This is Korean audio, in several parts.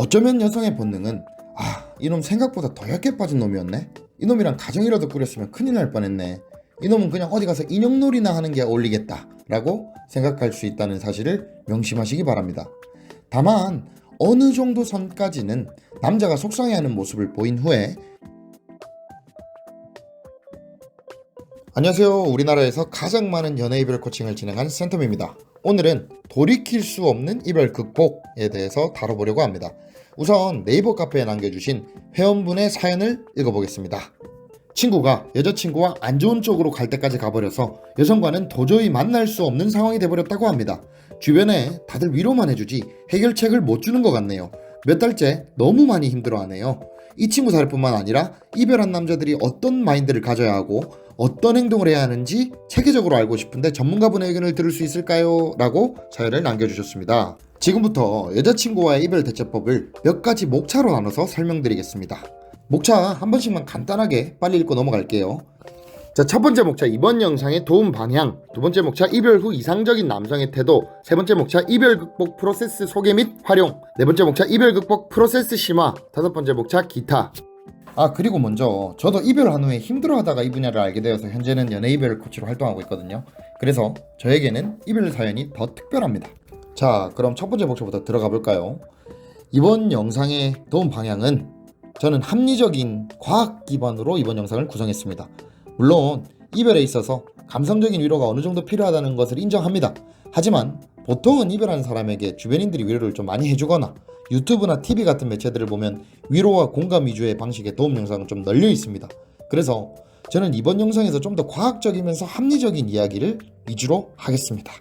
어쩌면 여성의 본능은 아 이놈 생각보다 더 얇게 빠진 놈이었네 이놈이랑 가정이라도 꾸렸으면 큰일 날 뻔했네 이놈은 그냥 어디 가서 인형놀이나 하는 게 어울리겠다 라고 생각할 수 있다는 사실을 명심하시기 바랍니다 다만 어느 정도 선까지는 남자가 속상해하는 모습을 보인 후에 안녕하세요. 우리나라에서 가장 많은 연애 이별 코칭을 진행한 센텀입니다. 오늘은 돌이킬 수 없는 이별 극복에 대해서 다뤄보려고 합니다. 우선 네이버 카페에 남겨주신 회원분의 사연을 읽어보겠습니다. 친구가 여자친구와 안 좋은 쪽으로 갈 때까지 가버려서 여성과는 도저히 만날 수 없는 상황이 돼버렸다고 합니다. 주변에 다들 위로만 해주지 해결책을 못 주는 것 같네요. 몇 달째 너무 많이 힘들어하네요. 이 친구 사례뿐만 아니라 이별한 남자들이 어떤 마인드를 가져야 하고 어떤 행동을 해야 하는지 체계적으로 알고 싶은데 전문가분의 의견을 들을 수 있을까요? 라고 사연을 남겨주셨습니다. 지금부터 여자친구와의 이별 대처법을 몇 가지 목차로 나눠서 설명드리겠습니다. 목차 한 번씩만 간단하게 빨리 읽고 넘어갈게요. 자, 첫 번째 목차 이번 영상의 도움 방향, 두 번째 목차 이별 후 이상적인 남성의 태도, 세 번째 목차 이별 극복 프로세스 소개 및 활용, 네 번째 목차 이별 극복 프로세스 심화, 다섯 번째 목차 기타. 아 그리고 먼저 저도 이별한 후에 힘들어하다가 이 분야를 알게 되어서 현재는 연애 이별 코치로 활동하고 있거든요. 그래서 저에게는 이별 사연이 더 특별합니다. 자, 그럼 첫 번째 목차부터 들어가 볼까요? 이번 영상의 도움 방향은 저는 합리적인 과학 기반으로 이번 영상을 구성했습니다. 물론 이별에 있어서 감성적인 위로가 어느 정도 필요하다는 것을 인정합니다. 하지만 보통은 이별한 사람에게 주변인들이 위로를 좀 많이 해주거나 유튜브나 TV 같은 매체들을 보면 위로와 공감 위주의 방식의 도움 영상은 좀 널려 있습니다. 그래서 저는 이번 영상에서 좀 더 과학적이면서 합리적인 이야기를 위주로 하겠습니다.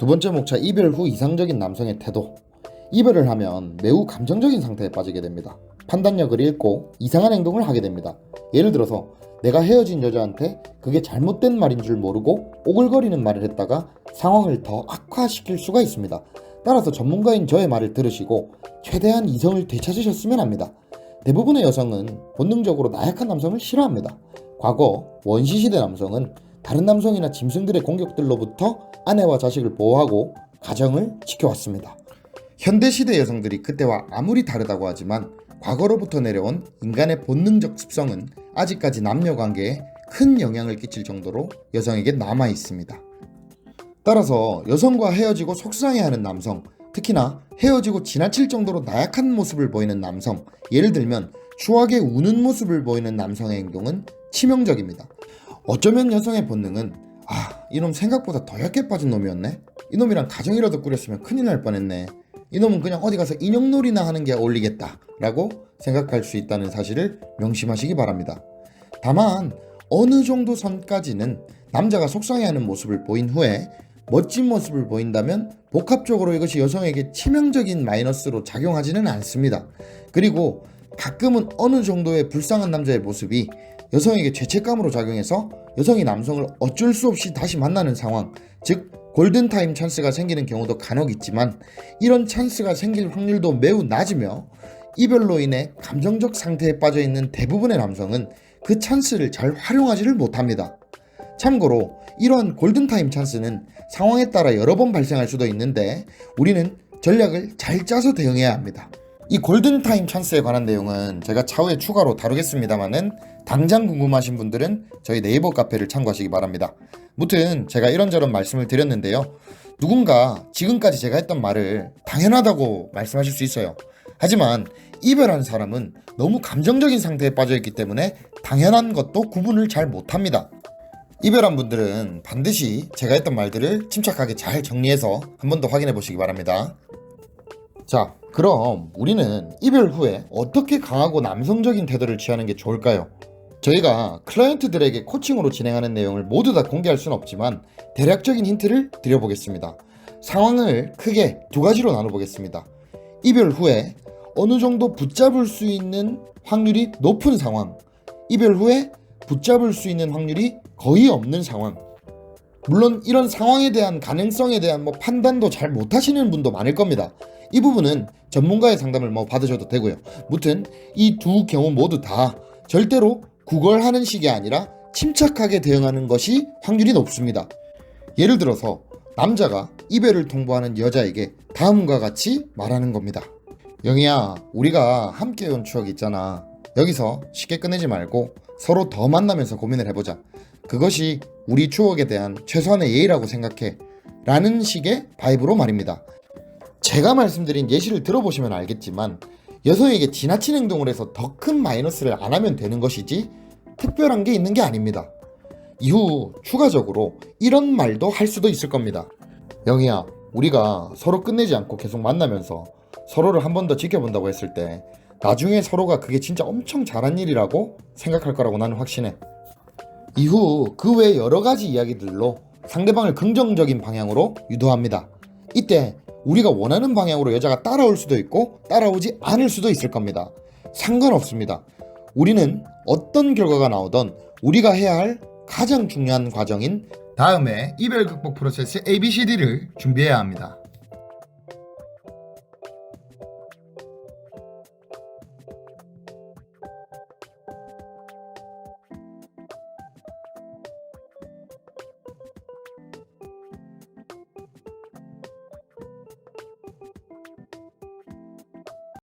두 번째 목차 이별 후 이상적인 남성의 태도. 이별을 하면 매우 감정적인 상태에 빠지게 됩니다. 판단력을 잃고 이상한 행동을 하게 됩니다. 예를 들어서 내가 헤어진 여자한테 그게 잘못된 말인 줄 모르고 오글거리는 말을 했다가 상황을 더 악화시킬 수가 있습니다. 따라서 전문가인 저의 말을 들으시고 최대한 이성을 되찾으셨으면 합니다. 대부분의 여성은 본능적으로 나약한 남성을 싫어합니다. 과거 원시시대 남성은 다른 남성이나 짐승들의 공격들로부터 아내와 자식을 보호하고 가정을 지켜왔습니다. 현대시대 여성들이 그때와 아무리 다르다고 하지만 과거로부터 내려온 인간의 본능적 습성은 아직까지 남녀 관계에 큰 영향을 끼칠 정도로 여성에게 남아 있습니다. 따라서 여성과 헤어지고 속상해하는 남성, 특히나 헤어지고 지나칠 정도로 나약한 모습을 보이는 남성, 예를 들면 추하게 우는 모습을 보이는 남성의 행동은 치명적입니다. 어쩌면 여성의 본능은 아, 이놈 생각보다 더 얇게 빠진 놈이었네. 이놈이랑 가정이라도 꾸렸으면 큰일 날 뻔했네. 이놈은 그냥 어디 가서 인형놀이나 하는 게 어울리겠다. 라고 생각할 수 있다는 사실을 명심하시기 바랍니다. 다만, 어느 정도 선까지는 남자가 속상해하는 모습을 보인 후에 멋진 모습을 보인다면 복합적으로 이것이 여성에게 치명적인 마이너스로 작용하지는 않습니다. 그리고 가끔은 어느 정도의 불쌍한 남자의 모습이 여성에게 죄책감으로 작용해서 여성이 남성을 어쩔 수 없이 다시 만나는 상황, 즉 골든타임 찬스가 생기는 경우도 간혹 있지만 이런 찬스가 생길 확률도 매우 낮으며 이별로 인해 감정적 상태에 빠져 있는 대부분의 남성은 그 찬스를 잘 활용하지를 못합니다. 참고로 이러한 골든타임 찬스는 상황에 따라 여러 번 발생할 수도 있는데 우리는 전략을 잘 짜서 대응해야 합니다. 이 골든타임 찬스에 관한 내용은 제가 차후에 추가로 다루겠습니다만은 당장 궁금하신 분들은 저희 네이버 카페를 참고하시기 바랍니다. 무튼 제가 이런저런 말씀을 드렸는데요. 누군가 지금까지 제가 했던 말을 당연하다고 말씀하실 수 있어요. 하지만 이별한 사람은 너무 감정적인 상태에 빠져있기 때문에 당연한 것도 구분을 잘 못합니다. 이별한 분들은 반드시 제가 했던 말들을 침착하게 잘 정리해서 한 번 더 확인해 보시기 바랍니다. 자, 그럼 우리는 이별 후에 어떻게 강하고 남성적인 태도를 취하는 게 좋을까요? 저희가 클라이언트들에게 코칭으로 진행하는 내용을 모두 다 공개할 수는 없지만 대략적인 힌트를 드려보겠습니다. 상황을 크게 두 가지로 나눠보겠습니다. 이별 후에 어느 정도 붙잡을 수 있는 확률이 높은 상황, 이별 후에 붙잡을 수 있는 확률이 거의 없는 상황. 물론 이런 상황에 대한 가능성에 대한 뭐 판단도 잘 못하시는 분도 많을 겁니다. 이 부분은 전문가의 상담을 뭐 받으셔도 되고요. 무튼 이 두 경우 모두 다 절대로 구걸하는 식이 아니라 침착하게 대응하는 것이 확률이 높습니다. 예를 들어서 남자가 이별을 통보하는 여자에게 다음과 같이 말하는 겁니다. 영희야, 우리가 함께 온 추억 있잖아. 여기서 쉽게 끝내지 말고 서로 더 만나면서 고민을 해보자. 그것이 우리 추억에 대한 최소한의 예의라고 생각해. 라는 식의 바이브로 말입니다. 제가 말씀드린 예시를 들어보시면 알겠지만 여성에게 지나친 행동을 해서 더 큰 마이너스를 안 하면 되는 것이지 특별한 게 있는 게 아닙니다. 이후 추가적으로 이런 말도 할 수도 있을 겁니다. 영희야, 우리가 서로 끝내지 않고 계속 만나면서 서로를 한 번 더 지켜본다고 했을 때 나중에 서로가 그게 진짜 엄청 잘한 일이라고 생각할 거라고 나는 확신해. 이후 그 외 여러 가지 이야기들로 상대방을 긍정적인 방향으로 유도합니다. 이때 우리가 원하는 방향으로 여자가 따라올 수도 있고 따라오지 않을 수도 있을 겁니다. 상관없습니다. 우리는 어떤 결과가 나오던 우리가 해야 할 가장 중요한 과정인 다음에 이별 극복 프로세스 ABCD를 준비해야 합니다.